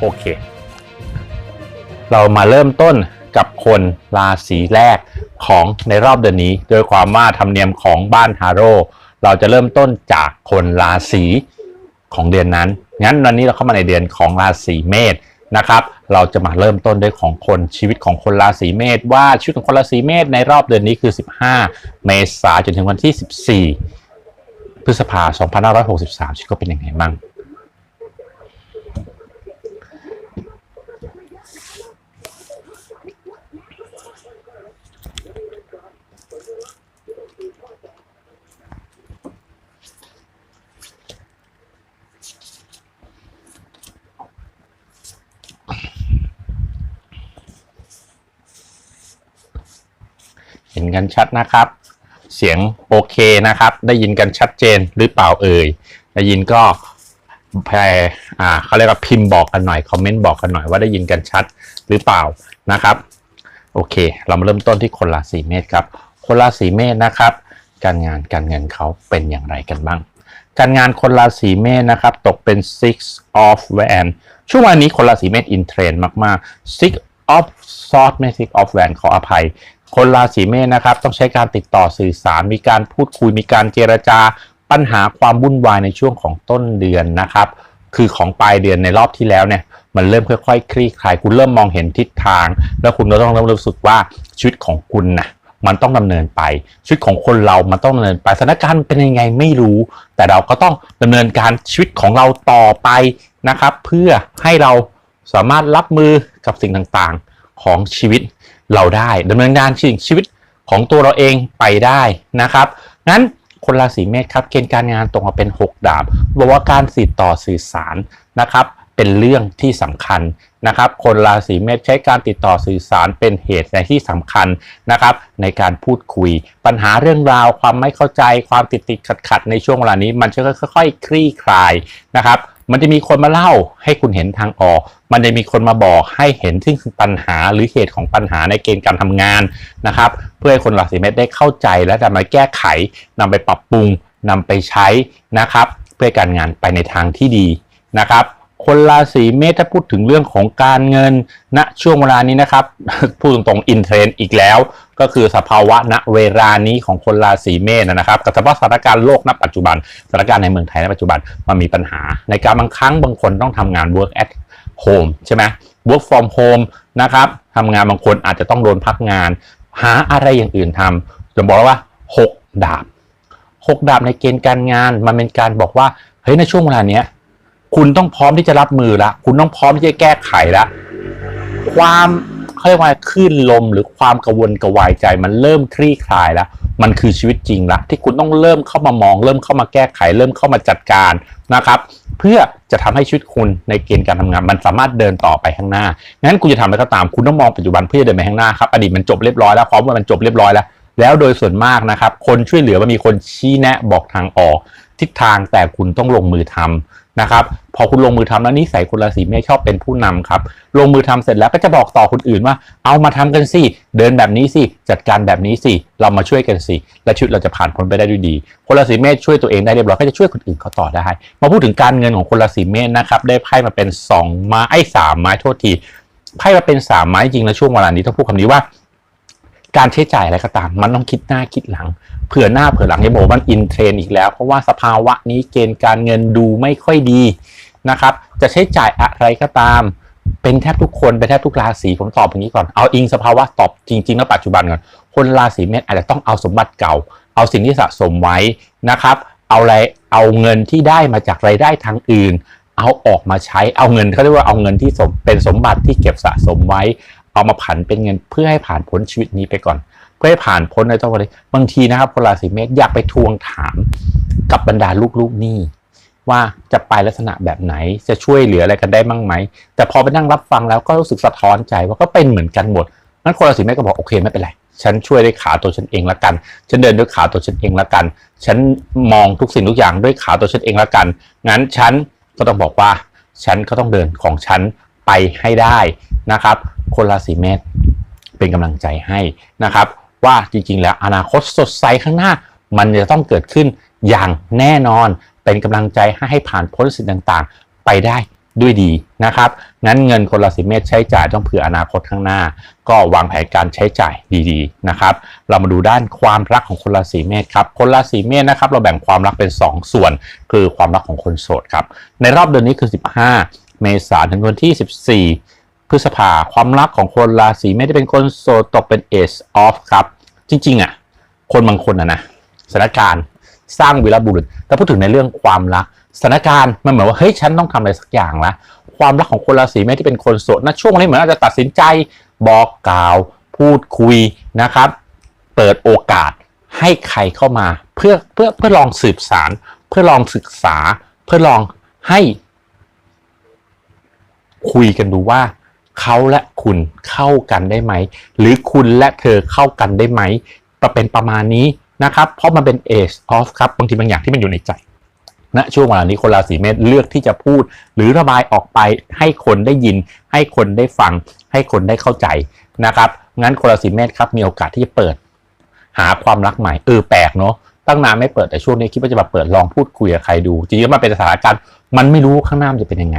โอเค เรามาเริ่มต้นกับคนราศีแรกของในรอบเดือนนี้ โดยความว่าธรรมเนียมของบ้านฮาโร่เราจะเริ่มต้นจากคนราศีของเดือนนั้น งั้นวันนี้เราเข้ามาในเดือนของราศีเมษนะครับ เราจะมาเริ่มต้นด้วยของคนชีวิตของคนราศีเมษว่าชีวิตของคนราศีเมษในรอบเดือนนี้คือ 15 เมษายนจนถึงวันที่ 14 พฤษภาคม2563ชีวิตก็เป็นยังไงบ้าง เห็นกันชัดนะครับ เสียงโอเคนะครับ ได้ยินกันชัดเจนหรือเปล่าเอ่ยได้ยินก็แพรอ่าเขาเรียกว่าพิมพ์บอกกันหน่อยคอมเมนต์บอกกันหน่อยว่าได้ยินกันชัดหรือเปล่านะครับ โอเค เรามาเริ่มต้นที่คนราศีเมษครับ คนราศีเมษนะครับ การงานการเงินเขาเป็นอย่างไรกันบ้าง การงานคนราศีเมษนะครับ ตกเป็น six of van ช่วงวันนี้คนราศีเมษอินเทรนด์มากๆ six of sword ไม่ six of van ขออภัย คนราศีเมษนะครับ ต้องใช้การติดต่อสื่อสาร มีการพูดคุยมีการเจรจาปัญหาความวุ่นวายในช่วงของต้นเดือนนะครับ คือของปลายเดือนในรอบที่แล้วเนี่ยมันเริ่มค่อยๆ คลี่คลาย คุณเริ่มมองเห็นทิศทาง แล้วคุณก็ต้องเริ่มรู้สึกว่าชีวิตของคุณนะมันต้องดำเนินไปชีวิตของคนเรามันต้องดำเนินไปสถานการณ์เป็นยังไงไม่รู้ แต่เราก็ต้องดำเนินการชีวิตของเราต่อไปนะครับ เพื่อให้เราสามารถรับมือกับสิ่งต่างๆของชีวิต เราได้ดำเนินงานชีวิตของตัวเราเองไปได้นะครับ งั้นคนราศีเมษครับเกณฑ์การงานตรงมาเป็น 6 ดาบบอกว่าการสื่อต่อสื่อสารนะครับ เป็นเรื่องที่สำคัญนะครับ คนราศีเมษใช้การติดต่อสื่อสารเป็นเหตุในที่สำคัญนะครับ ในการพูดคุย ปัญหาเรื่องราวความไม่เข้าใจความติดติดขัดขัดในช่วงเวลานี้ มันจะค่อยๆคลี่คลายนะครับ มันจะมีคนมาเล่าให้คุณเห็นทางออก มันจะมีคนมาบอกให้เห็นซึ่งปัญหาหรือเหตุของปัญหาในเกณฑ์การทำงานนะครับ เพื่อให้คนราศีเมษได้เข้าใจและนำมาแก้ไขนำไปปรับปรุงนำไปใช้นะครับ เพื่อการงานไปในทางที่ดีนะครับ คนราศีเมษถ้าพูดถึงเรื่องของการเงินณช่วงเวลานี้นะครับ พูดตรงๆอินเทรนด์อีกแล้ว ก็คือสภาวะณเวลานี้ของคนราศีเมษนะครับกับสภาพสถานการณ์โลกณปัจจุบันสถานการณ์ในเมืองไทยณปัจจุบันมันมีปัญหา ในการบางครั้งบางคนต้องทำงาน work at home ใช่ไหม work from home นะครับทำงานบางคนอาจจะต้องโดนพักงาน หาอะไรอย่างอื่นทำจะบอกแล้วว่า 6 ดาบ 6 ดาบในเกณฑ์การงาน มันเป็นการบอกว่าเฮ้ยในช่วงเวลาเนี้ย คุณต้องพร้อมที่จะรับมือละคุณต้องพร้อมที่จะแก้ไขละความเขาเรียกว่าคลื่นลมหรือความกระวนกระวายใจ มันเริ่มคลี่คลายแล้ว มันคือชีวิตจริงละที่คุณต้องเริ่มเข้ามามอง เริ่มเข้ามาแก้ไข เริ่มเข้ามาจัดการนะครับ เพื่อจะทำให้ชีวิตคุณในเกณฑ์การทำงาน มันสามารถเดินต่อไปข้างหน้างั้นคุณจะทำอะไรก็ตาม คุณต้องมองปัจจุบันเพื่อจะเดินไปข้างหน้าครับอดีตมันจบเรียบร้อยแล้วความว่ามันจบเรียบร้อยแล้ว แล้วโดยส่วนมากนะครับ คนช่วยเหลือมันมีคนชี้แนะบอกทางออก ทิศทางแต่คุณต้องลงมือทำ นะครับพอคุณลงมือทำแล้วนิสัยคุณราศีเมษชอบเป็นผู้นำครับลงมือทำเสร็จแล้วก็จะบอกต่อคนอื่นว่า เอามาทำกันสิเดินแบบนี้สิจัดการแบบนี้สิเรามาช่วยกันสิและชีวิตเราจะผ่านพ้นไปได้ด้วยดี คนราศีเมษช่วยตัวเองได้เรียบร้อยก็จะช่วยคนอื่นเขาต่อได้ มาพูดถึงการเงินของคนราศีเมษนะครับได้ไพ่มาเป็นสองไม้ไอ้สามไม้โทษทีไพ่มาเป็นสามไม้จริงแล้วช่วงเวลานี้ต้องพูดคำนี้ว่า การใช้จ่ายอะไรก็ตาม มันต้องคิดหน้าคิดหลัง เผื่อหน้าเผื่อหลังอย่าบอกว่ามันอินเทรนอีกแล้ว เพราะว่าสภาวะนี้เกณฑ์การเงินดูไม่ค่อยดีนะครับ จะใช้จ่ายอะไรก็ตาม เป็นแทบทุกคนเป็นแทบทุกราศีผมตอบอย่างนี้ก่อน เอาอิงสภาวะตอบจริงๆแล้วปัจจุบันก่อน คนราศีเมษอาจจะต้องเอาสมบัติเก่า เอาสิ่งที่สะสมไว้นะครับ เอาอะไร เอาเงินที่ได้มาจากรายได้ทางอื่น เอาออกมาใช้ เอาเงินเขาเรียกว่าเอาเงินที่สมเป็นสมบัติที่เก็บสะสมไว้ เอามาผันเป็นเงินเพื่อให้ผ่านพ้นชีวิตนี้ไปก่อน เพื่อให้ผ่านพ้นในตัวเลยบางทีนะครับคนราศีเมษอยากไปทวงถามกับบรรดาลูกๆหนี้ว่าจะไปลักษณะแบบไหนจะช่วยเหลืออะไรกันได้บ้างไหม แต่พอไปนั่งรับฟังแล้วก็รู้สึกสะท้อนใจว่าก็เป็นเหมือนกันหมดนั้นคนราศีเมษก็บอกโอเคไม่เป็นไรฉันช่วยด้วยขาตัวฉันเองละกัน ฉันเดินด้วยขาตัวฉันเองละกัน ฉันมองทุกสิ่งทุกอย่างด้วยขาตัวฉันเองละกัน งั้นฉันก็ต้องบอกว่า ฉันก็ต้องเดินของฉันไปให้ได้นะครับ คนราศีเมษเป็นกำลังใจให้นะครับ ว่าจริงๆ แล้วอนาคตสดใสข้างหน้า มันจะต้องเกิดขึ้นอย่างแน่นอนเป็นกำลังใจให้ให้ผ่านพ้นสิ่งต่างๆ ไปได้ด้วยดีนะครับ งั้นเงินคนราศีเมษใช้จ่ายต้องเผื่ออนาคตข้างหน้า ก็วางแผนการใช้จ่ายดีๆนะครับ เรามาดูด้านความรักของคนราศีเมษครับ คนราศีเมษนะครับ เราแบ่งความรักเป็น 2 ส่วน คือความรักของคนโสดครับ ในรอบเดือนนี้คือ 15 เมษายนถึงวันที่ 14 พฤษภาความรักของคนราศีเมษที่เป็นคนโสดตกเป็น Ace of ครับ จริง ๆ อะ คนบางคนอะนะสถานการณ์สร้างวีรบุรุษแต่พูดถึงในเรื่องความรักสถานการณ์มันเหมือนว่าเฮ้ยฉันต้องทำอะไรสักอย่างละความรักของคนราศีเมษที่เป็นคนโสดนะช่วงนี้เหมือนอาจจะตัดสินใจบอกกล่าว พูดคุยนะครับ เปิดโอกาสให้ใครเข้ามา เพื่อเพื่อเพื่อลองสืบสาร เพื่อลองศึกษา เพื่อลองให้ คุยกันดูว่า เขาและคุณเข้ากันได้ไหม หรือคุณและเธอเข้ากันได้ไหมประเป็นประมาณนี้นะครับ เพราะมันเป็น Ace of ครับบางทีบางอย่างที่มันอยู่ในใจณนะช่วงเวลานี้คนราศีเมษเลือกที่จะพูด หรือระบายออกไปให้คนได้ยิน ให้คนได้ฟัง ให้คนได้เข้าใจนะครับงั้นคนราศีเมษครับมีโอกาสที่จะเปิด หาความรักใหม่เออแปลกเนาะตั้งนานไม่เปิดแต่ช่วงนี้คิดว่าจะมาเปิดลองพูดคุยกับใครดูจริงๆมันเป็นสถานการณ์มันไม่รู้ข้างหน้าจะเป็นยังไง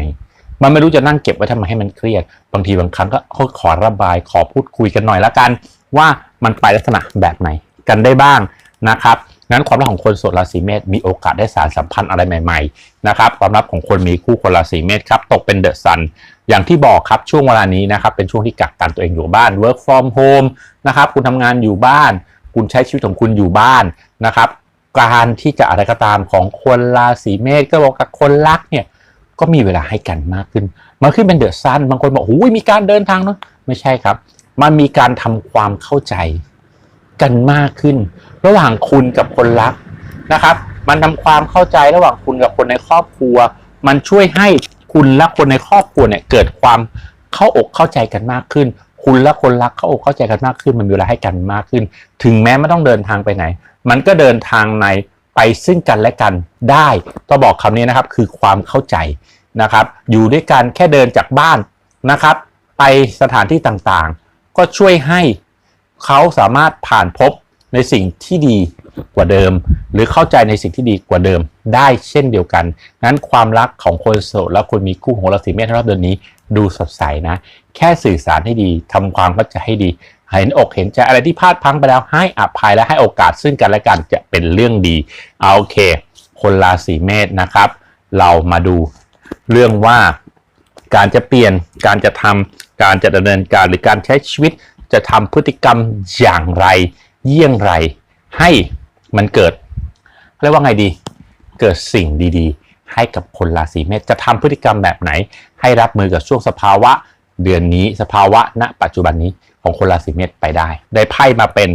มันไม่รู้จะนั่งเก็บไว้ทำไมให้มันเครียด บางทีบางครั้งก็ขอระบายขอพูดคุยกันหน่อยละกัน ว่ามันไปลักษณะแบบไหนกันได้บ้างนะครับงั้นความรักของคนโสดราศีเมษมีโอกาสได้สารสัมพันธ์อะไรใหม่ๆนะครับความรักของคนมีคู่คนราศีเมษครับตกเป็นเดอะซันอย่างที่บอกครับช่วงเวลานี้นะครับเป็นช่วงที่กักกันตัวเองอยู่บ้าน work from home นะครับคุณทำงานอยู่บ้าน คุณใช้ชีวิตของคุณอยู่บ้านนะครับการที่จะอะไรก็ตามของคนราศีเมษก็บอกกับคนรักเนี่ย ก็มีเวลาให้กันมากขึ้น มันขึ้นเป็นเดือะซันบางคนบอกโอ้ยมีการเดินทางเนาะไม่ใช่ครับ มันมีการทำความเข้าใจกันมากขึ้น ระหว่างคุณกับคนรักนะครับ มันทำความเข้าใจระหว่างคุณกับคนในครอบครัว มันช่วยให้คุณและคนในครอบครัวเนี่ยเกิดความเข้าอกเข้าใจกันมากขึ้น คุณและคนรักเข้าอกเข้าใจกันมากขึ้น มันมีเวลาให้กันมากขึ้น ถึงแม้ไม่ต้องเดินทางไปไหน มันก็เดินทางในไปซึ่งกันและกันได้ต้องบอกคำนี้นะครับ คือความเข้าใจ นะครับ อยู่ด้วยกันแค่เดินจากบ้านนะครับ ไปสถานที่ต่างๆ ก็ช่วยให้เขาสามารถผ่านพบในสิ่งที่ดีกว่าเดิม หรือเข้าใจในสิ่งที่ดีกว่าเดิมได้เช่นเดียวกันนั้นความรักของคนโสดและคนมีคู่ของราศีเมษรอบเดือนนี้ ดูสดใสนะ แค่สื่อสารให้ดีทำความเข้าใจให้ดี เห็นอกเห็นใจอะไรที่พลาดพังไปแล้วให้อภัยและให้โอกาสซึ่งกันและกันจะเป็นเรื่องดีเอาโอเค คนราศีเมษนะครับ เรามาดู เรื่องว่าการจะเปลี่ยนการจะทำการจะดำเนินการหรือการใช้ชีวิตจะทำพฤติกรรมอย่างไร เยี่ยงไร ให้มันเกิดเรียกว่าไงดี เกิดสิ่งดีๆ ให้กับคนราศีเมษจะทำพฤติกรรมแบบไหน ให้รับมือกับช่วงสภาวะเดือนนี้สภาวะณ ปัจจุบันนี้ของคนราศีเมษไปได้ ได้ไพ่มาเป็น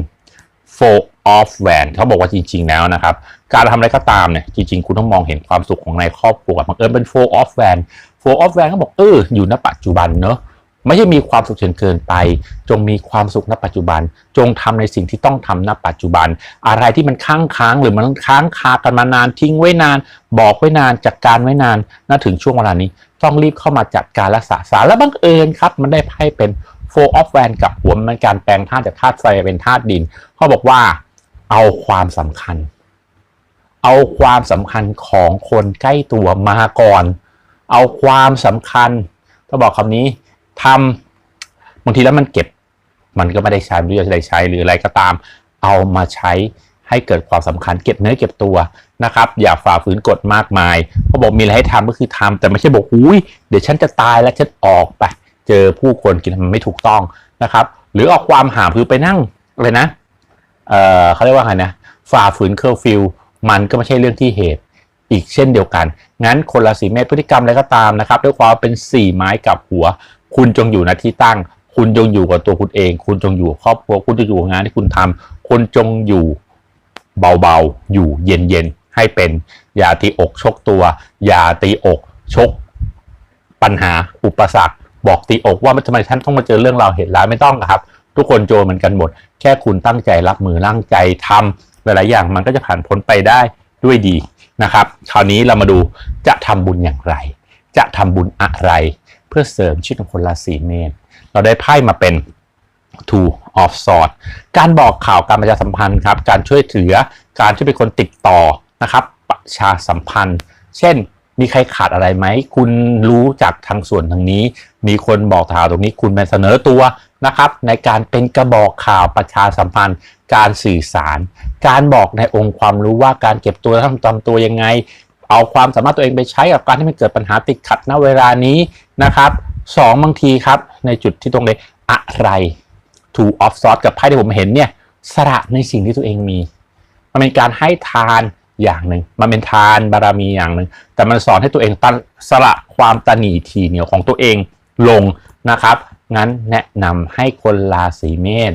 four of w a n เขาบอกว่าจริง ๆ แล้วนะครับ การทำอะไรก็ตามเนี่ย จริง ๆ คุณต้องมองเห็นความสุขของในครอบครัวบังเอิญเป็น four of w a n four of w a n เขาบอกเอออยู่ณปัจจุบันเนอะไม่ใช่มีความสุขจนเกินไป จงมีความสุขณปัจจุบัน จงทำในสิ่งที่ต้องทำณปัจจุบัน อะไรที่มันค้างค้างหรือมันค้างคากันมานานทิ้งไว้นาน บอกไว้นานจัดกการไว้นานน่าถึงช่วงเวลานี้ ต้องรีบเข้ามาจัดการรักษาสารและบังเอิญครับ มันได้ไพ่เป็น four of w a n กับหัวมันการแปลงธาตุจากธาตุไฟเป็นธาตุดินเขาบอกว่า เอาความสำคัญ เอาความสำคัญของคนใกล้ตัวมาก่อน เอาความสำคัญต้องบอกคำนี้ทำบางทีแล้วมันเก็บ มันก็ไม่ได้ใช้ไม่รู้จะได้ใช้หรืออะไรก็ตาม เอามาใช้ให้เกิดความสำคัญเก็บเนื้อเก็บตัวนะครับ อย่าฝ่าฝืนกฎมากมายเขาบอกมีอะไรให้ทำก็คือทำแต่ไม่ใช่บอกอุ้ยเดี๋ยวฉันจะตายแล้วฉันออกไป เจอผู้คนกินมันไม่ถูกต้องนะครับ หรือออกความหาคือไปนั่งอะไรนะ เอ่อเขาเรียกว่าไงนะฝ่าฝืนเคอร์ฟิวมันก็ไม่ใช่เรื่องที่เหตุอีกเช่นเดียวกัน งั้นคนราศีเมษพฤติกรรมอะไรก็ตามนะครับ ด้วยความเป็นสี่ไม้กับหัว คุณจงอยู่ณที่ตั้ง คุณจงอยู่กับตัวคุณเอง คุณจงอยู่ครอบครัว คุณจงอยู่งานที่คุณทำคุณจงอยู่เบาๆ อยู่เย็นๆ ให้เป็น อย่าตีอกชกตัว อย่าตีอกชก ปัญหาอุปสรรค บอกตีอกว่าทำไมท่านต้องมาเจอเรื่องราวเหตุร้ายไม่ต้องครับ ทุกคนโจรเหมือนกันหมด แค่คุณตั้งใจรับมือตั้งใจทำหลายๆอย่างมันก็จะผ่านพ้นไปได้ด้วยดีนะครับ คราวนี้เรามาดูจะทำบุญอย่างไร จะทำบุญอะไร เพื่อเสริมชีวิตของคนราศีเมษเราได้ไพ่มาเป็น two of swords การบอกข่าวการประชาสัมพันธ์ครับการช่วยเหลือการช่วยเป็นคนติดต่อนะครับ ประชาสัมพันธ์ เช่นมีใครขาดอะไรไหม คุณรู้จากทางส่วนทางนี้ มีคนบอกข่าวตรงนี้ คุณมาเสนอตัว นะครับ ในการเป็นกระบอกข่าวประชาสัมพันธ์ การสื่อสาร การบอกในองค์ความรู้ว่าการเก็บตัวทำตามตัวยังไง เอาความสามารถตัวเองไปใช้กับการที่มันเกิดปัญหาติดขัดณเวลานี้นะครับสองบางทีครับ ในจุดที่ตรงเลยอะไร to off source กับไพ่ที่ผมเห็นเนี่ยสละในสิ่งที่ตัวเองมี มันเป็นการให้ทานอย่างหนึ่ง มันเป็นทานบารมีอย่างหนึ่ง แต่มันสอนให้ตัวเองตันสละความตนีทีเหนียวของตัวเองลงนะครับ งั้นแนะนำให้คนราศีเมษ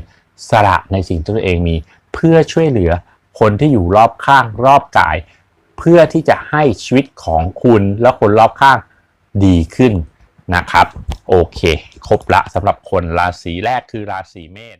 สละในสิ่งที่ตัวเองมี เพื่อช่วยเหลือคนที่อยู่รอบข้างรอบกาย เพื่อที่จะให้ชีวิตของคุณและคนรอบข้างดีขึ้นนะครับ โอเค ครบละสำหรับคนราศีแรกคือราศีเมษ